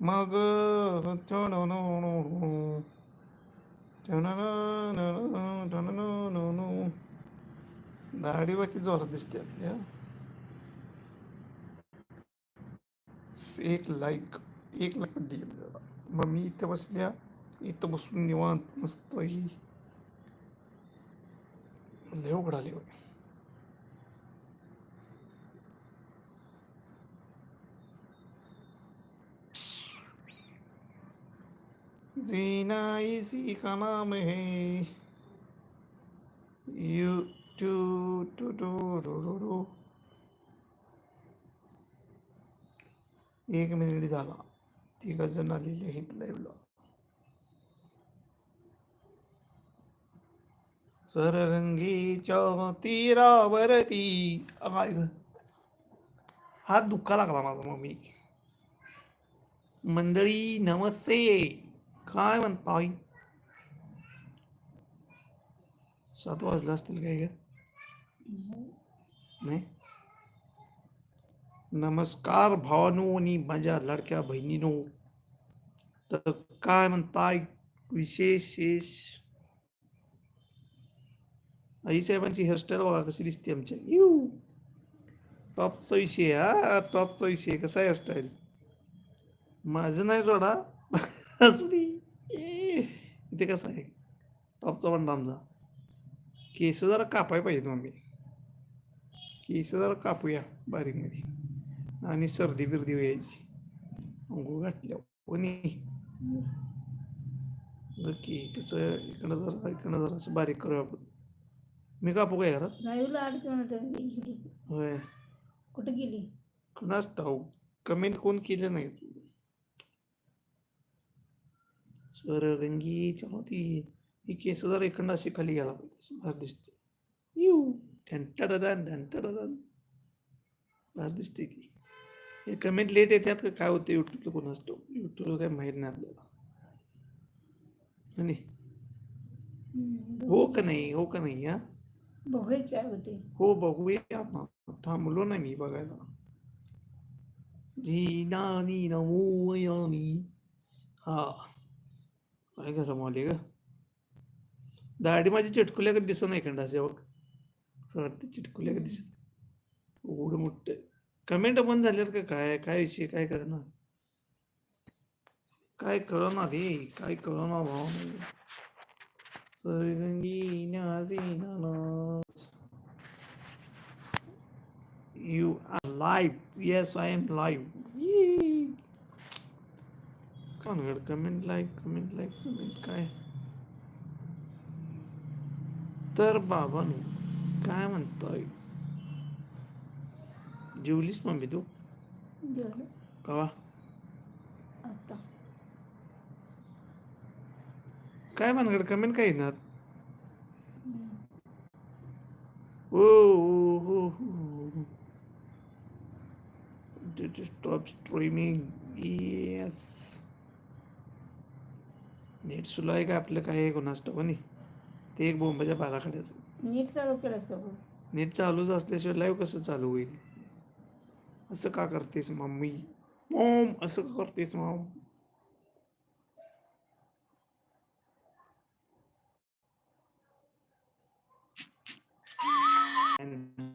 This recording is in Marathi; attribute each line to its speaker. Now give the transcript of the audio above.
Speaker 1: मग दाढी बाकी जोरात दिसते आपल्या एक लाईक एक लाईक पडली मग मी इथं बसल्या इथं बसून निवांत मस्त ही लय जीना इसी का नाम है। U two two two two two two एक मिनिट झाला. तिघ जण आलेले आहेत लाईव्हला स्वररंगीच्या तीरावरती. काय ग हात दुःखा लागला माझा मम्मी. मंडळी नमस्ते. काय म्हणताय सात वाजले असतील काय ग? नाही. नमस्कार भावानो आणि माझ्या लाडक्या बहिणीनो. तर काय म्हणताय विशेष शेष आई साहेबांची हेअरस्टाईल बघा कशी दिसते आमच्या. यू टॉपचा विषय हा. टॉपचा विषय कसा हेअरस्टाईल माझं नाही जोडा. असू दे. इथे कसं आहे? टॉपचा पण आमचा केस जरा कापाय पाहिजेत मम्मी केस जरा कापूया बारीकमध्ये आणि सर्दी बिर्दी व्हायची. अंघोळ घातल्या कोणी की कसं इकडं जरा इकडं जरा असं बारीक करूया आपण. मी कापू काय घरात?
Speaker 2: अडचण
Speaker 1: होय.
Speaker 2: कुठे गेली?
Speaker 1: कुणाच ठाऊ कमेंट कोण केलं नाही स्वरगंगी चमती ही केस जरा इकडनं अशी खाली गेला पाहिजे भार दिसते यू ढंटाडन ढंटाडन भार दिसते ती हे कमेंट लेट येतात का? काय होते युट्यूबला कोणाच ठाऊ युट्यूबला काय माहीत नाही आपल्याला. आणि? हो का नाही? हो का नाही हा?
Speaker 2: बघूया काय होते
Speaker 1: हो बघूया ना. थांबलो ना मी बघायला. जी नानी नमो यानी. हा. काय गरम आले ग? दाढी माझी चिटकुल्या कधी दिसत नाही खंडा असे बघ. चिटकुल्या कधी दिसत. एवढं मोठं. कमेंट बंद झाल्यात का काय? काय विषय? काय करणार काय कळना रे? काय कळना भाऊ? सरगंगी are live yes I am live Convert, comment, like, comment, like, comment, काय? तर बाबांनो काय म्हणतोय? जेवलीस मम्मी तू? कवा? काय भानगड कमेंट काय येणार? ओ हो हो हो. स्टॉप स्ट्रीमिंग येस नेट सुरू आहे का आपलं? काय कोणास ठाऊक? नाही ते एक बोंबाच्या पाराखड्याचं
Speaker 2: नीट चालू केलंस का बघ
Speaker 1: नेट चालूच असल्याशिवाय लाईव्ह कसं चालू होईल? असं का करतेस मम्मी? मॉम असं का करतेस मॉम? And